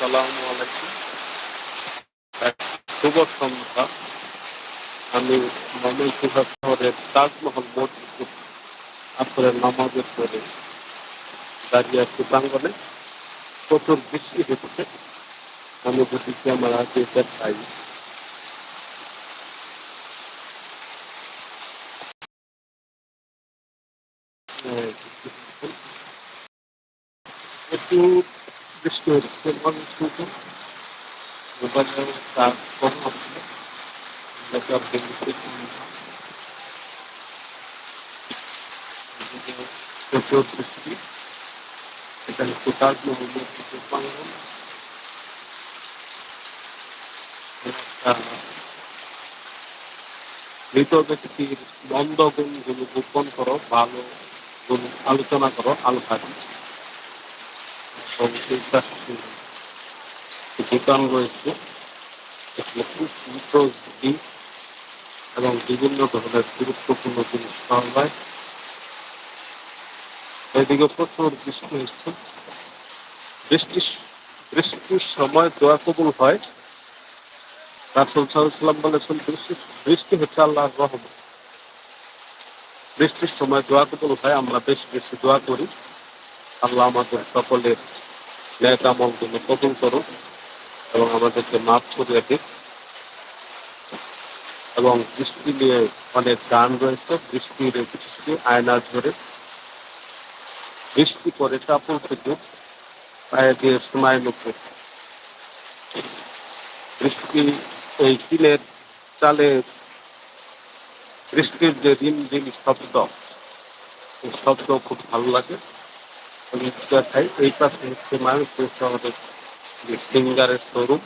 আসসালামু আলাইকুম। শুভ সন্ধ্যা। আমি ময়মনসিংহ শহরের তাজমহল মসজিদ আসরের নামাজের পরে দাঁড়িয়ে আছি প্রাঙ্গনে প্রচুর বৃষ্টি হচ্ছে। আমি বসেছি আমার হাতে চাই। একটু বৃষ্টি হচ্ছে ময়মনসিংহ মোবাইলের তার প্রাঙ্গন মৃত ব্যক্তির মন্দ গুণগুলো গোপন করো ভালো আলোচনা করো আল হাদিস এবং বিভিন্ন ধরনের গুরুত্বপূর্ণ জিনিস পাওয়া যায় এদিকে প্রচুর বৃষ্টি হচ্ছে বৃষ্টির বৃষ্টির সময় দোয়া কবুল হয় রাসুল সাল্লাম বলেছেন বৃষ্টি বৃষ্টি হচ্ছে আল্লাহর রহমত বৃষ্টির সময় দোয়া কবুল হয়, আমরা বেশি বেশি দোয়া করি। আল্লাহ আমাদের সকলের ন্যায় আমল কবুল করুন এবং আমাদেরকে মাফ করিয়ে দিন। এবং বৃষ্টি নিয়ে অনেক গান রয়েছে বৃষ্টির বৃষ্টি আয়না ধরে। বৃষ্টি পরে কাপড় থেকে পায়ে দিয়ে শোনায় মুখে। বৃষ্টি এই কিলের চালে বৃষ্টির যে রিম রিম শব্দ, এই শব্দ খুব ভালো লাগে। আমি খাই এই পাশে হচ্ছে মানুষ আমাদের যে সিঙ্গারের শোরুম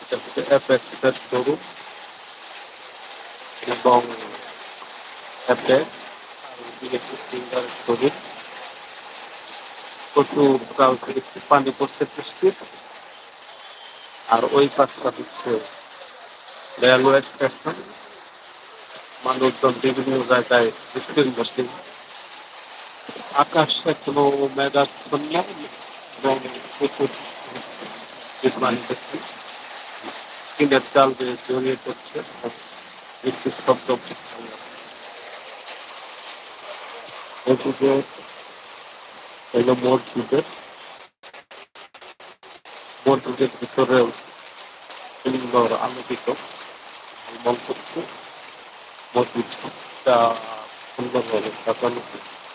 এটা হচ্ছে এফএক্স এর শোরুম এবং এফএক্স একটি সিঙ্গারের শোরুম প্রচুর পানি পড়ছে বৃষ্টির আর ওই পাশটা হচ্ছে রেলওয়ে স্টেশন মানুষজন বিভিন্ন জায়গায় বৃষ্টির বসে আকাশ এখনও মেঘাচ্ছন্ন, এবং প্রচুর দেখছি টিনের চাল যে জড়িয়ে পড়ছে বিদ্যুৎ শব্দ হলো মসজিদের মসজিদের ভিতরেও সুন্দর আলোকিত মন করছে মসজিদটা সুন্দরভাবে সাজানো হয়েছে।